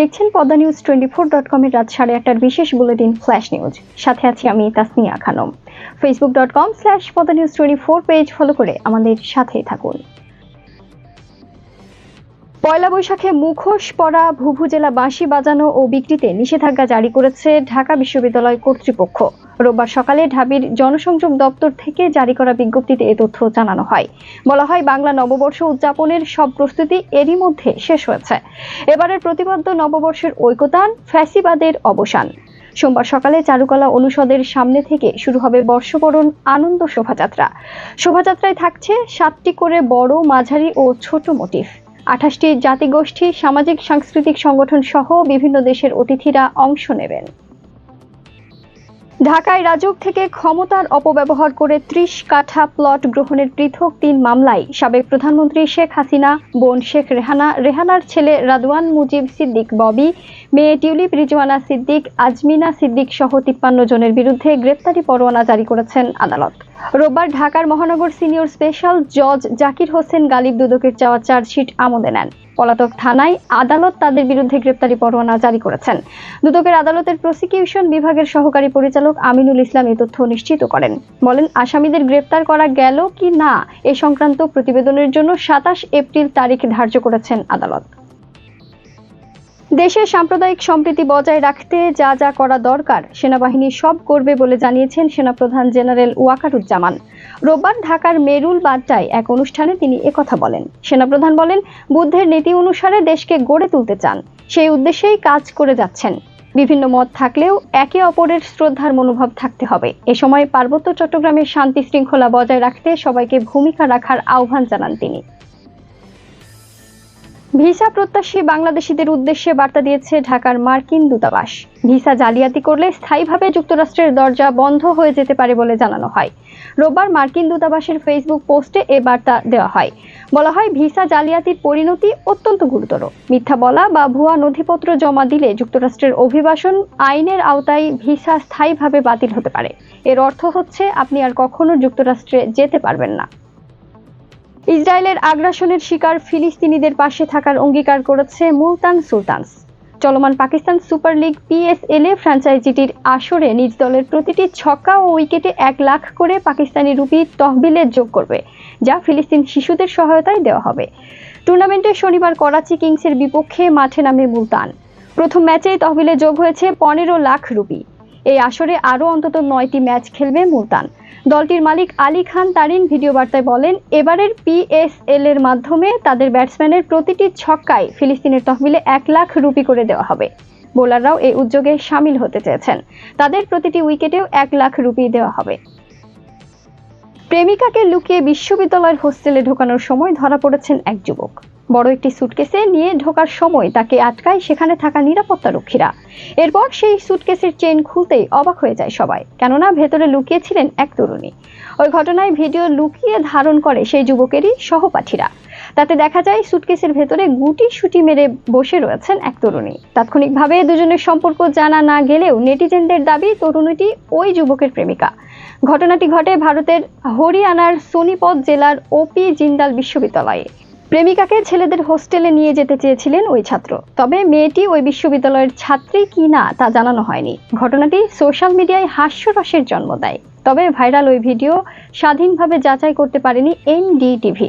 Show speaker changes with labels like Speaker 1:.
Speaker 1: দেখছেন Padma news twenty four dot কমের রাত সাড়ে আটটার বিশেষ বুলেটিন ফ্ল্যাশ নিউজ। সাথে আছি আমি Tasnia Khanam. Facebook dot com slash Padma news twenty four page follow করে আমাদের সাথেই থাকুন। পয়লা বৈশাখে মুখোশ পরা ভুভু জেলা বাঁশি বাজানো ও বিক্রিতে নিষেধাজ্ঞা জারি করেছে ঢাকা বিশ্ববিদ্যালয় কর্তৃপক্ষ। রোববার সকালে ঢাবির জনসংযোগ দপ্তর থেকে জারি করা বিজ্ঞপ্তিতে এ তথ্য জানানো হয়। বলা হয়, বাংলা নববর্ষ উদযাপনের সব প্রস্তুতি এরই মধ্যে শেষ হয়েছে। এবারের প্রতিপাদ্য নববর্ষের ঐকতান, ফ্যাসিবাদের অবসান। সোমবার সকালে চারুকলা অনুষদের সামনে থেকে শুরু হবে বর্ষবরণ আনন্দ শোভাযাত্রা। শোভাযাত্রায় থাকছে সাতটি করে বড়, মাঝারি ও ছোট মোটিফ। আঠাশটি জাতিগোষ্ঠী সামাজিক সাংস্কৃতিক সংগঠন সহ বিভিন্ন দেশের অতিথিরা অংশ নেবেন। ঢাকায় রাজুক থেকে ক্ষমতার অপব্যবহার করে ত্রিশ কাঠা প্লট গ্রহণের পৃথক তিন মামলায় সাবেক প্রধানমন্ত্রী শেখ হাসিনা, বোন শেখ রেহানা, রেহানার ছেলে রাদওয়ান মুজিব সিদ্দিক, ববি, মেয়ে টিউলিপ রিজওয়ানা সিদ্দিক, আজমিনা সিদ্দিক সহ তিপ্পান্ন জনের বিরুদ্ধে গ্রেপ্তারি পরোয়ানা জারি করেছেন আদালত। রোববার ঢাকার মহানগর সিনিয়র স্পেশাল জজ জাকির হোসেন গালিব দুদকের চাওয়া চার্জশিট আমলে নেন। পলাতক থানায় আদালত তাদের বিরুদ্ধে গ্রেপ্তারি পরোয়ানা জারি করেছেন। দুদকের আদালতের প্রসিকিউশন বিভাগের সহকারী পরিচালক আমিনুল ইসলাম এই তথ্য নিশ্চিত করেন। বলেন, আসামিদের গ্রেপ্তার করা গেল কি না, এ সংক্রান্ত প্রতিবেদনের জন্য সাতাশ এপ্রিল তারিখ ধার্য করেছেন আদালত। দেশে সাম্প্রদায়িক সম্প্রীতি বজায় রাখতে যা যা করা দরকার, সেনাবাহিনী সব করবে বলে জানিয়েছেন সেনাপ্রধান জেনারেল ওয়াকারুজ্জামান। রোববার ঢাকার মেরুল বাড্ডায় এক অনুষ্ঠানে তিনি একথা বলেন। সেনাপ্রধান বলেন, বুদ্ধের নীতি অনুসারে দেশকে গড়ে তুলতে চান। সেই উদ্দেশ্যেই কাজ করে যাচ্ছেন। বিভিন্ন মত থাকলেও একে অপরের শ্রদ্ধার মনোভাব থাকতে হবে। এ সময় পার্বত্য চট্টগ্রামের শান্তি শৃঙ্খলা বজায় রাখতে সবাইকে ভূমিকা রাখার আহ্বান জানান তিনি। ভিসা প্রত্যাশী বাংলাদেশিদের উদ্দেশ্যে বার্তা দিয়েছে ঢাকার মার্কিন দূতাবাস। ভিসা জালিয়াতি করলে স্থায়ীভাবে যুক্তরাষ্ট্রের দরজা বন্ধ হয়ে যেতে পারে বলে জানানো হয়। রোববার মার্কিন দূতাবাসের ফেসবুক পোস্টে এ বার্তা দেওয়া হয়। বলা হয়, ভিসা জালিয়াতির পরিণতি অত্যন্ত গুরুতর। মিথ্যা বলা বা ভুয়া নথিপত্র জমা দিলে যুক্তরাষ্ট্রের অভিবাসন আইনের আওতায় ভিসা স্থায়ীভাবে বাতিল হতে পারে। এর অর্থ হচ্ছে, আপনি আর কখনো যুক্তরাষ্ট্রে যেতে পারবেন না। ইসরায়েলের আগ্রাসনের শিকার ফিলিস্তিনিদের পাশে থাকার অঙ্গীকার করেছে মুলতান সুলতানস চলমান পাকিস্তান সুপার লিগ পিএসএল ফ্র্যাঞ্চাইজিটির আসরে নিজ দলের প্রতিটি ছক্কা ও উইকেটে এক লাখ করে পাকিস্তানি রুপি তহবিলে যোগ করবে, যা ফিলিস্তিন শিশুদের সহায়তায় দেওয়া হবে। টুর্নামেন্টে শনিবার করাচি কিংসের বিপক্ষে মাঠে নামে মুলতান। প্রথম ম্যাচেই তহবিলে যোগ হয়েছে পনেরো লাখ রুপি। এই আসরে আরও অন্তত নয়টি ম্যাচ খেলবে মুলতান। দলটির মালিক আলী খান তারিন ভিডিও বার্তায় বলেন, এবারের পিএসএল এর মাধ্যমে তাদের ব্যাটসম্যানের প্রতিটি ছক্কায় ফিলিস্তিনের তহবিলে এক লাখ রুপি করে দেওয়া হবে। বোলাররাও এই উদ্যোগে সামিল হতে চেয়েছেন। তাদের প্রতিটি উইকেটেও এক লাখ রুপি দেওয়া হবে। প্রেমিকাকে লুকিয়ে বিশ্ববিদ্যালয়ের হোস্টেলে ঢোকানোর সময় ধরা পড়েছেন এক যুবক। বড় একটি সুটকেসে নিয়ে ঢোকার সময় তাকে আটকায় সেখানে থাকা নিরাপত্তা রক্ষীরা। এরপর সেই সুটকেসের চেন খুলতেই অবাক হয়ে যায় সবাই, কেননা ভেতরে লুকিয়েছিলেন এক তরুণী। ওই ঘটনায় ভিডিও লুকিয়ে ধারণ করে সেই যুবকেরই সহপাঠীরা। তাতে দেখা যায় সুটকেসের ভেতরে গুটি সুটি মেরে বসে রয়েছেন এক তরুণী। তাৎক্ষণিকভাবে দুজনের সম্পর্ক জানা না গেলেও নেটিজেনদের দাবি, তরুণীটি ওই যুবকের প্রেমিকা। ঘটনাটি ঘটে ভারতের হরিয়ানার সোনিপত জেলার ওপি জিন্দাল বিশ্ববিদ্যালয়ে। প্রেমিকাকে ছেলেদের হোস্টেলে নিয়ে যেতে চেয়েছিলেন ওই ছাত্র। তবে মেয়েটি ওই বিশ্ববিদ্যালয়ের ছাত্রী কি না তা জানানো হয়নি। ঘটনাটি সোশ্যাল মিডিয়ায় হাস্যরসের জন্ম দেয়। তবে ভাইরাল ওই ভিডিও স্বাধীনভাবে যাচাই করতে পারেনি এনডিটিভি।